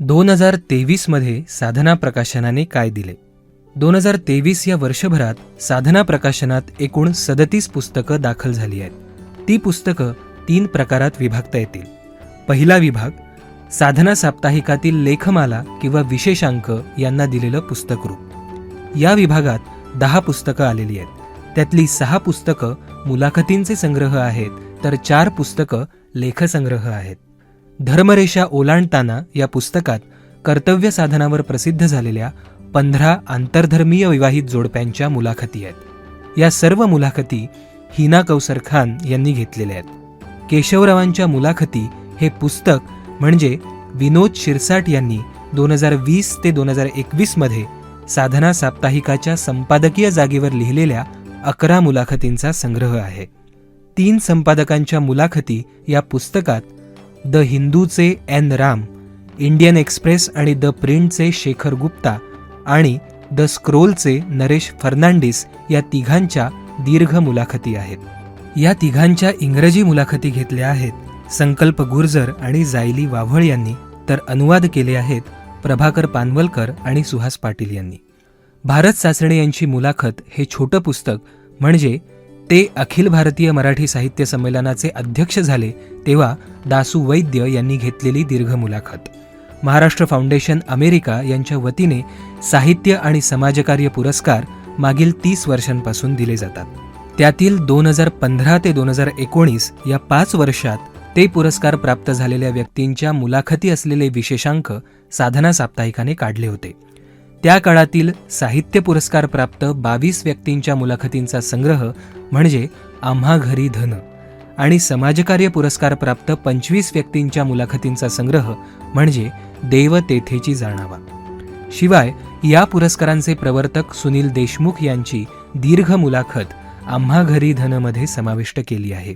दोन हजार तेवीसमध्ये साधना प्रकाशनाने काय दिले? दोन हजार तेवीस या वर्षभरात साधना प्रकाशनात एकूण सदतीस पुस्तकं दाखल झाली आहेत. ती पुस्तकं तीन प्रकारात विभागता येतील. पहिला विभाग साधना साप्ताहिकातील लेखमाला किंवा विशेषांक यांना दिलेलं पुस्तकरूप. या विभागात दहा पुस्तकं आलेली आहेत. त्यातली सहा पुस्तकं मुलाखतींचे संग्रह आहेत तर चार पुस्तकं लेखसंग्रह आहेत. धर्मरेषा ओलांडताना या पुस्तकात कर्तव्य साधनावर प्रसिद्ध झालेल्या पंधरा आंतरधर्मीय विवाहित जोडप्यांच्या मुलाखती आहेत. या सर्व मुलाखती हिना कौसर खान यांनी घेतलेल्या आहेत. केशवरावांच्या मुलाखती हे पुस्तक म्हणजे विनोद शिरसाट यांनी दोन हजार वीस ते दोन हजार एकवीसमध्ये साधना साप्ताहिकाच्या संपादकीय जागेवर लिहिलेल्या अकरा मुलाखतींचा संग्रह आहे. तीन संपादकांच्या मुलाखती या पुस्तकात द हिंदूचे एन राम इंडियन एक्सप्रेस आणि द प्रिंटचे शेखर गुप्ता आणि द स्क्रोलचे नरेश फर्नांडिस या तिघांच्या दीर्घ मुलाखती आहेत. या तिघांच्या इंग्रजी मुलाखती घेतल्या आहेत संकल्प गुर्जर आणि जायली वाव्हळ यांनी तर अनुवाद केले आहेत प्रभाकर पानवलकर आणि सुहास पाटील यांनी. भारत सासणे यांची मुलाखत हे छोटं पुस्तक म्हणजे ते अखिल भारतीय मराठी साहित्य संमेलनाचे अध्यक्ष झाले तेव्हा दासू वैद्य यांनी घेतलेली दीर्घ मुलाखत. महाराष्ट्र फाउंडेशन अमेरिका यांच्या वतीने साहित्य आणि समाजकार्य पुरस्कार मागील तीस वर्षांपासून दिले जातात. त्यातील दोन हजार पंधरा ते दोन हजार एकोणीस या पाच वर्षात ते पुरस्कार प्राप्त झालेल्या व्यक्तींच्या मुलाखती असलेले विशेषांक साधना साप्ताहिकाने काढले होते. त्या काळातील साहित्य पुरस्कार प्राप्त बावीस व्यक्तींच्या मुलाखतींचा संग्रह म्हणजे आम्हा घरी धन आणि समाजकार्य पुरस्कार प्राप्त पंचवीस व्यक्तींच्या मुलाखतींचा संग्रह म्हणजे देव तेथेची जाणावा. शिवाय या पुरस्कारांचे प्रवर्तक सुनील देशमुख यांची दीर्घ मुलाखत आम्हा घरी धनमध्ये समाविष्ट केली आहे.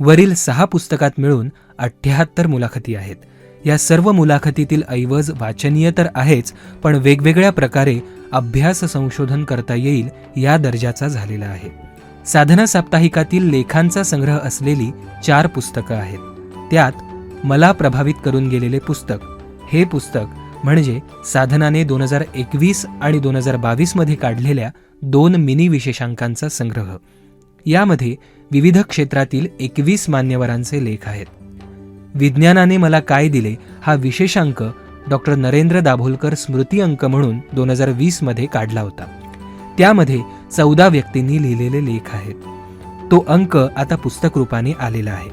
वरील सहा पुस्तकात मिळून अठ्ठ्याहत्तर मुलाखती आहेत. या सर्व मुलाखतीतील ऐवज वाचनीय तर आहेच पण वेगवेगळ्या प्रकारे अभ्यास संशोधन करता येईल या दर्जाचा झालेला आहे. साधना साप्ताहिकातील लेखांचा संग्रह असलेली चार पुस्तकं आहेत. त्यात मला प्रभावित करून गेलेले पुस्तक. हे पुस्तक म्हणजे साधनाने दोन हजार एकवीस आणि दोन हजार बावीसमध्ये काढलेल्या दोन मिनी विशेषांकांचा संग्रह. यामध्ये विविध क्षेत्रातील एकवीस मान्यवरांचे लेख आहेत. विज्ञानाने मला काय दिले हा विशेषांक डॉक्टर नरेंद्र दाभोलकर स्मृती अंक म्हणून दोन हजार वीसमध्ये काढला होता. त्यामध्ये चौदा व्यक्तींनी लिहिलेले लेख आहेत. तो अंक आता पुस्तक रूपाने आलेला आहे.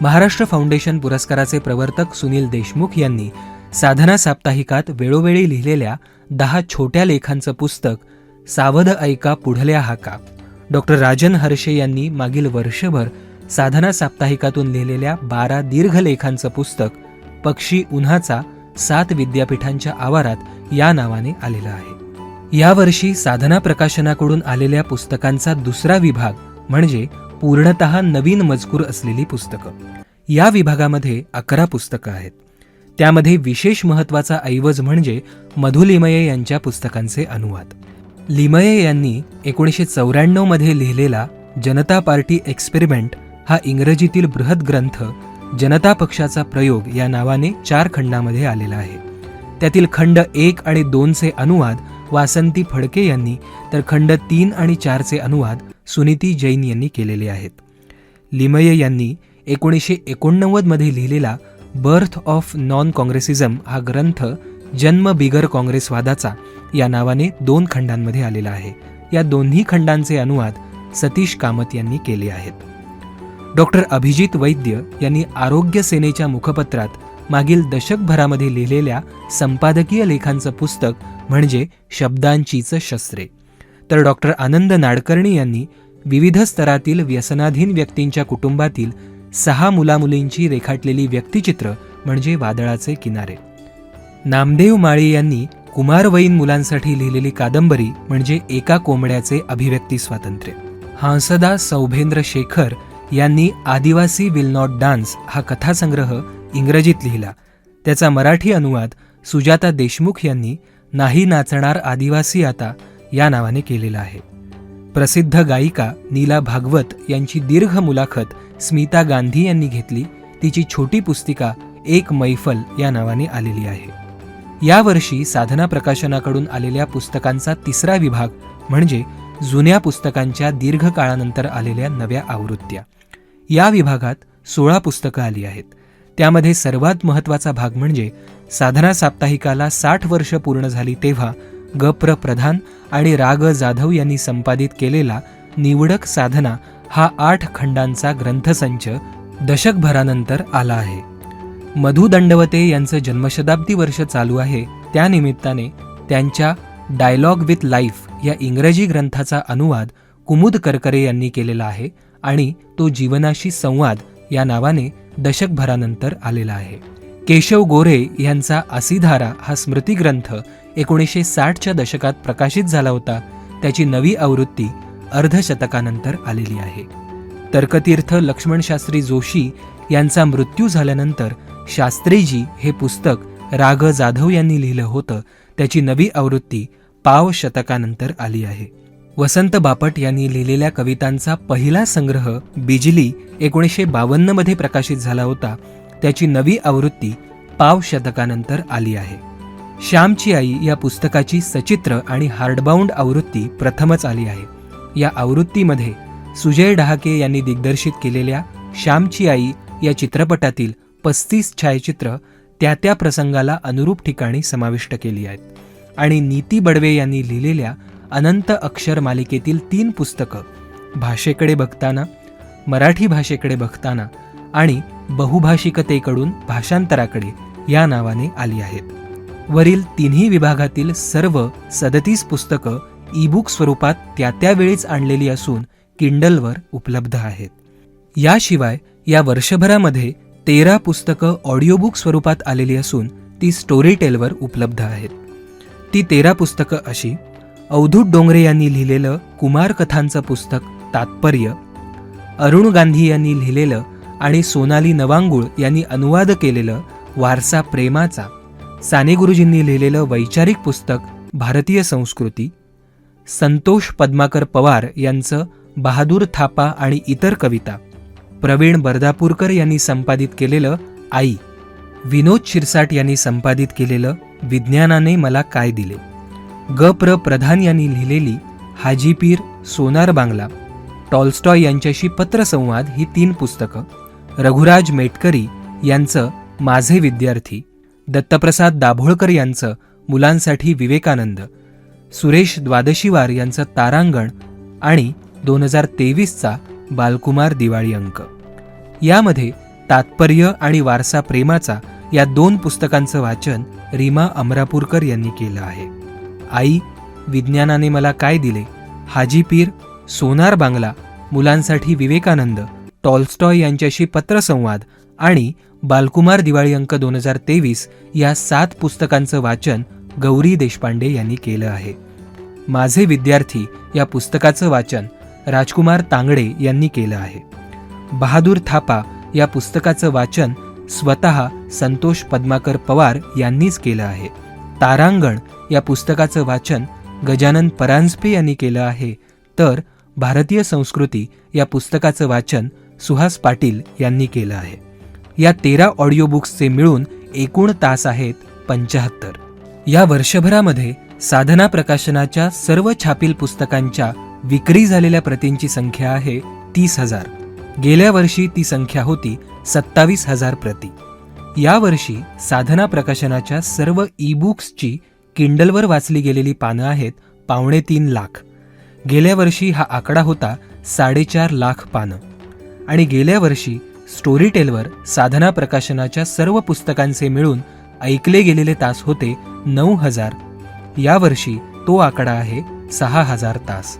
महाराष्ट्र फाउंडेशन पुरस्काराचे प्रवर्तक सुनील देशमुख यांनी साधना साप्ताहिकात वेळोवेळी लिहिलेल्या दहा छोट्या लेखांचं पुस्तक सावध ऐका पुढल्या हाका. डॉक्टर राजन हर्षे यांनी मागील वर्षभर साधना साप्ताहिकातून लिहिलेल्या बारा दीर्घ लेखांचं पुस्तक पक्षी उन्हाचा सात विद्यापीठांच्या आवारात या नावाने आलेलं आहे. यावर्षी साधना प्रकाशनाकडून आलेल्या पुस्तकांचा दुसरा विभाग म्हणजे पूर्णतः नवीन मजकूर असलेली पुस्तकं. या विभागामध्ये अकरा पुस्तकं आहेत. त्यामध्ये विशेष महत्त्वाचा ऐवज म्हणजे मधु लिमये यांच्या पुस्तकांचे अनुवाद. लिमये यांनी एकोणीसशे चौऱ्याण्णवमध्ये लिहिलेला जनता पार्टी एक्सपेरिमेंट हा इंग्रजीतील बृहत ग्रंथ जनता पक्षाचा प्रयोग या नावाने चार खंडामध्ये आलेला आहे. त्यातील खंड एक आणि दोनचे अनुवाद वासंती फडके यांनी तर खंड तीन आणि चारचे अनुवाद सुनीती जैन यांनी केलेले आहेत. लिमये यांनी एकोणीसशे एकोणनव्वदमध्ये लिहिलेला बर्थ ऑफ नॉन काँग्रेसिझम हा ग्रंथ जन्म बिगर काँग्रेसवादाचा या नावाने दोन खंडांमध्ये आलेला आहे. या दोन्ही खंडांचे अनुवाद सतीश कामत यांनी केले आहेत. डॉक्टर अभिजित वैद्य यांनी आरोग्य सेनेच्या मुखपत्रात मागील दशकभरामध्ये लिहिलेल्या संपादकीय लेखांचं पुस्तक म्हणजे शब्दांचीच शस्त्रे. तर डॉक्टर आनंद नाडकर्णी यांनी विविध स्तरातील व्यसनाधीन व्यक्तींच्या कुटुंबातील सहा मुलामुलींची रेखाटलेली व्यक्तिचित्र म्हणजे वादळाचे किनारे. नामदेव माळी यांनी कुमारवयीन मुलांसाठी लिहिलेली कादंबरी म्हणजे एका कोंबड्याचे अभिव्यक्ती स्वातंत्र्य. हांसदा सौभेंद्र शेखर यांनी आदिवासी विल नॉट डान्स हा कथासंग्रह इंग्रजीत लिहिला. त्याचा मराठी अनुवाद सुजाता देशमुख यांनी नाही नाचणार आदिवासी आता या नावाने केलेला आहे. प्रसिद्ध गायिका नीला भागवत यांची दीर्घ मुलाखत स्मिता गांधी यांनी घेतली. तिची छोटी पुस्तिका एक मैफल या नावाने आलेली आहे. यावर्षी साधना प्रकाशनाकडून आलेल्या पुस्तकांचा तिसरा विभाग म्हणजे जुन्या पुस्तकांच्या दीर्घकाळानंतर आलेल्या नव्या आवृत्त्या. या विभागात सोळा पुस्तकं आली आहेत. त्यामध्ये सर्वात महत्त्वाचा भाग म्हणजे साधना साप्ताहिकाला साठ वर्ष पूर्ण झाली तेव्हा गप्र प्रधान आणि राग जाधव यांनी संपादित केलेला निवडक साधना हा आठ खंडांचा ग्रंथसंच दशकभरानंतर आला आहे. मधु दंडवते यांचं जन्मशताब्दी वर्ष चालू आहे. त्यानिमित्ताने त्यांच्या डायलॉग विथ लाईफ या इंग्रजी ग्रंथाचा अनुवाद कुमुद करकरे यांनी केलेला आहे. आणि तो जीवनाशी संवाद या नावाने दशकभरानंतर आलेला आहे. केशव गोरे यांचा असिधारा हा स्मृतिग्रंथ एकोणीसशे साठच्या दशकात प्रकाशित झाला होता. त्याची नवी आवृत्ती अर्धशतकानंतर आलेली आहे. तर्कतीर्थ लक्ष्मणशास्त्री जोशी यांचा मृत्यू झाल्यानंतर शास्त्रीजी हे पुस्तक राग जाधव यांनी लिहिलं होतं. त्याची नवी आवृत्ती पाव शतकानंतर आली आहे. वसंत बापट यांनी लिहिलेल्या कवितांचा पहिला संग्रह बिजली एकोणीसशे बावन्नमध्ये प्रकाशित झाला होता. त्याची नवी आवृत्ती पाव शतकानंतर आली आहे. श्यामची आई या पुस्तकाची सचित्र आणि हार्डबाउंड आवृत्ती प्रथमच आली आहे. या आवृत्तीमध्ये सुजय डहाके यांनी दिग्दर्शित केलेल्या श्यामची आई या चित्रपटातील पस्तीस छायाचित्र त्या त्या प्रसंगाला अनुरूप ठिकाणी समाविष्ट केली आहेत. आणि नीती बडवे यांनी लिहिलेल्या अनंत अक्षर मालिकेतील तीन पुस्तकं भाषेकडे बघताना मराठी भाषेकडे बघताना आणि बहुभाषिकतेकडून भाषांतराकडे या नावाने आली आहेत. वरील तिन्ही विभागातील सर्व सदतीस पुस्तकं ईबुक स्वरूपात त्या त्यावेळीच आणलेली असून किंडलवर उपलब्ध आहेत. याशिवाय या वर्षभरामध्ये तेरा पुस्तकं ऑडिओबुक स्वरूपात आलेली असून ती स्टोरी टेलवर उपलब्ध आहेत. ती तेरा पुस्तकं अशी अवधूत डोंगरे यांनी लिहिलेलं कुमार कथांचं पुस्तक तात्पर्य. अरुण गांधी यांनी लिहिलेलं आणि सोनाली नवांगुळ यांनी अनुवाद केलेलं वारसा प्रेमाचा साने गुरुजींनी लिहिलेलं वैचारिक पुस्तक भारतीय संस्कृती. संतोष पद्माकर पवार यांचं बहादूर थापा आणि इतर कविता. प्रवीण बर्दापूरकर यांनी संपादित केलेलं आई. विनोद शिरसाट यांनी संपादित केलेलं विज्ञानाने मला काय दिले? ग प्र प्रधान यांनी लिहिलेली हाजीपीर सोनार बांगला टॉल्स्टॉय यांच्याशी पत्रसंवाद ही तीन पुस्तकं रघुराज मेटकरी यांचं माझे विद्यार्थी दत्तप्रसाद दाभोळकर यांचं मुलांसाठी विवेकानंद सुरेश द्वादशीवार यांचं तारांगण आणि दोन हजार तेवीसचा बालकुमार दिवाळी अंक. यामध्ये तात्पर्य आणि वारसा प्रेमाचा या दोन पुस्तकांचं वाचन रीमा अमरापूरकर यांनी केलं आहे. आई विज्ञानाने मला काय दिले? हाजीपीर सोनार बांगला मुलांसाठी विवेकानंद टॉल्स्टॉय यांच्याशी पत्रसंवाद आणि बालकुमार दिवाळी अंक दोन हजार तेवीस या सात पुस्तकांचं वाचन गौरी देशपांडे यांनी केलं आहे. माझे विद्यार्थी या पुस्तकाचं वाचन राजकुमार तांगडे यांनी केलं आहे. बहादूर थापा या पुस्तकाचं वाचन स्वतः संतोष पद्माकर पवार यांनीच केलं आहे. तारांगण या पुस्तकाचं वाचन गजानन परांजपे यांनी केलं आहे. तर भारतीय संस्कृती या पुस्तकाचं वाचन सुहास पाटील यांनी केलं आहे. या तेरा ऑडिओ बुक्सचे मिळून एकूण तास आहेत पंचाहत्तर. या वर्षभरामध्ये साधना प्रकाशनाच्या सर्व छापील पुस्तकांच्या विक्री झालेल्या प्रतींची संख्या आहे तीस हजार. गेल्या वर्षी ती संख्या होती सत्तावीस हजार प्रती. यावर्षी साधना प्रकाशनाच्या सर्व ई बुक्सची किंडलवर वाचली गेलेली पानं आहेत पावणे तीन लाख. गेल्या वर्षी हा आकडा होता साडेचार लाख पानं. आणि गेल्या वर्षी स्टोरीटेलवर साधना प्रकाशनाच्या सर्व पुस्तकांचे मिळून ऐकले गेलेले तास होते नऊ हजार. यावर्षी तो आकडा आहे सहा हजार तास.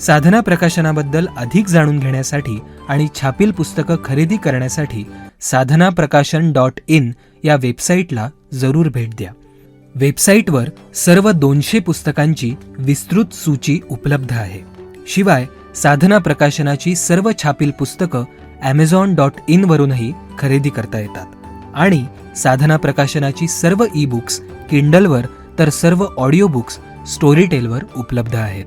साधना प्रकाशनाबद्दल अधिक जाणून घेण्यासाठी आणि छापील पुस्तकं खरेदी करण्यासाठी साधना प्रकाशन डॉट इन या वेबसाईटला जरूर भेट द्या. वेबसाईटवर सर्व दोनशे पुस्तकांची विस्तृत सूची उपलब्ध आहे. शिवाय साधना प्रकाशनाची सर्व छापील पुस्तकं ॲमेझॉन डॉट इन वरूनही खरेदी करता येतात. आणि साधना प्रकाशनाची सर्व ई बुक्स किंडलवर तर सर्व ऑडिओ बुक्स स्टोरीटेलवर उपलब्ध आहेत.